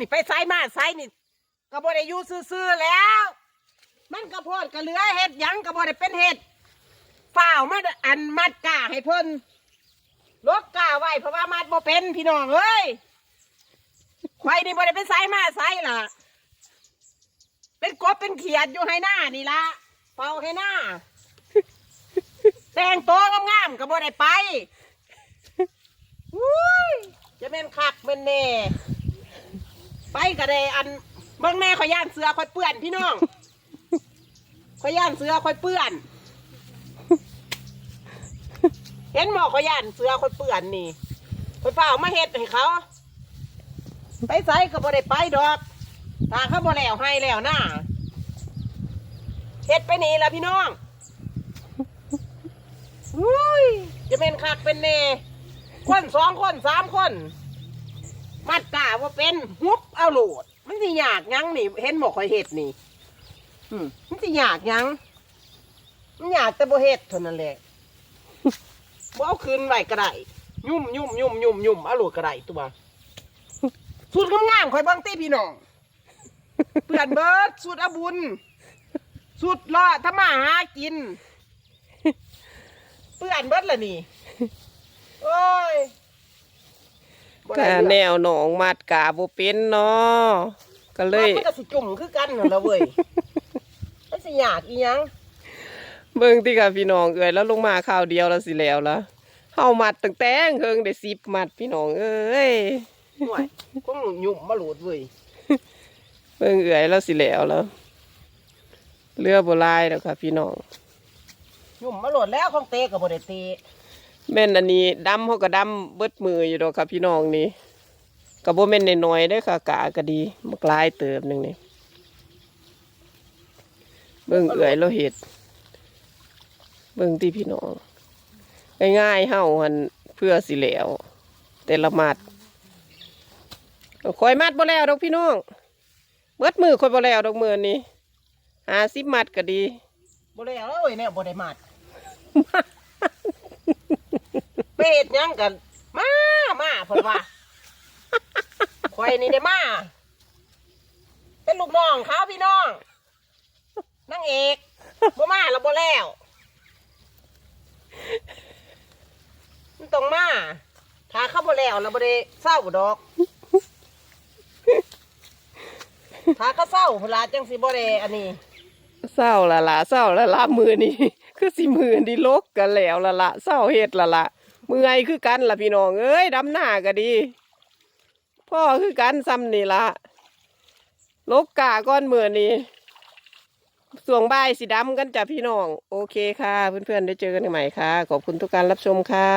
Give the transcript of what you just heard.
นี่ไปไซมาไซนี่ก็บ่ได้อยู่ซื่อๆแล้ว มันกระโพดกระเหลือเห็ดหยังก็บ่ได้เป็นเห็ดฝ้ามาอันมัดกาให้เพิ่นลกกาไว้เพราะว่ามัดบ่เป็นพี่น้องเอ้ยควายนี่บ่ได้เป็นไซมาไซล่ะ เป็นกบเป็นเขียดอยู่ให้หน้านี่ละเป่าให้หน้าแต่งตัวงามๆก็บ่ได้ไปอุ้ยจะเป็นคักเป็นเน่ ไปก็ได้อันเบิ่งแม่ขอยย่านเสือขอยเปื้อนพี่น้องขอยย่านเสือขอยเปื้อน เห็นหมอขอยย่านเสือขอยเปื้อนนี่ขอยเฝ้ามาเฮ็ดให้เขา ไปไสก็บ่ได้ไปดอกถ้าเขาบ่แล้วให้แล้วหน้าเฮ็ดไปนี่ละพี่น้องอุ้ยจะเป็นคักเป็นเนคนสองคนสามคน มัดกาว่าเป็นฮุบเอาโหลด มันสิยากหยังนี่ เห็นหมอกคอยเห็ดนี่ อืมมันสิยากหยังมันยากแต่บ่เห็ดเท่านั้นแหละบ่เอาคืนไว้ก็ได้ยุ่มยุ่มยุ่มยุ่มยุ่มเอาโหลดก็ได้ตัวสูตรงามๆคอยเบิ่งตีพี่น้องเปื่อนเบิดสูตรอาบุญสูตรรอดถ้ามาหากิน เปื่อนเบิดละนี่ โอ้ยบ่ กะได้แนเรื่องวหนองมัดกาบ่เป็นเนาะก็เลยมันก็สิจุ่มคือกันนั่นละเว้ยมันสิยากอีหยังเบิ่งติค่ะพี่น้องเอ้ยแล้วลงมาข่าวเดียวแล้วสิแล้วละเฮามัดตั้งแต่งเฮิงได้10มัดพี่น้องเอ้ยห่วยคงหยุ่มมาโหลดเว้ยเบิ่งเอ้ยแล้วสิแล้วแล้วเรือบ่หลายแล้วค่ะพี่น้องหยุ่มมาโหลดแล้วของเตะก็บ่ได้เตะ แม่นอันนี้ดำเขาก็ดำเบิดมืออยู่ดอกค่ะพี่น้องนี่ก็บ่แม่นน้อยๆเด้อค่ะกาก็ดีบักหลายเติบหนึงนี่เบิ่งเอื้อยเราเฮ็ดเบิ่งที่พี่น้องง่ายๆเฮาหันเพื่อสิแล้ว แต่ละมัดคอยมัดบ่แล้วดอกพี่น้องเบิดมือคอยบ่แล้วดอกมือนี้50มัดก็ดีบ่ได้แล้วเว้ยเนี่ยบ่ได้มัดไปเฮ็ ดหยังกัน มามาเพิ่นว่าข่อยนี่ได้มา เป็นลูกน้องเขาพี่น้องนางเอกบ่มาแล้วบ่แล้วมันต้องมาถ้าเขาบ่แล้วแล้วบ่ได้เศร้าดอกถ้าเขาเศร้าเพนลาจังสิบ่ได้อันนี้ เศร้าละละเศร้าละละมือนี่คือสิมือนี่ลกกันแล้วละละเศร้าเฮ็ดละละ มือไอคือกันละพี่น้องเอ้ยดำหน้าก็ดี พ่อคือกันซ้ำนี่ละลกกาก้อนมือนี่สวงใบสีดำกันจ้ะพี่น้อง โอเคค่ะ เพื่อนๆได้เจอกันใหม่ค่ะ ขอบคุณทุกการรับชมค่ะ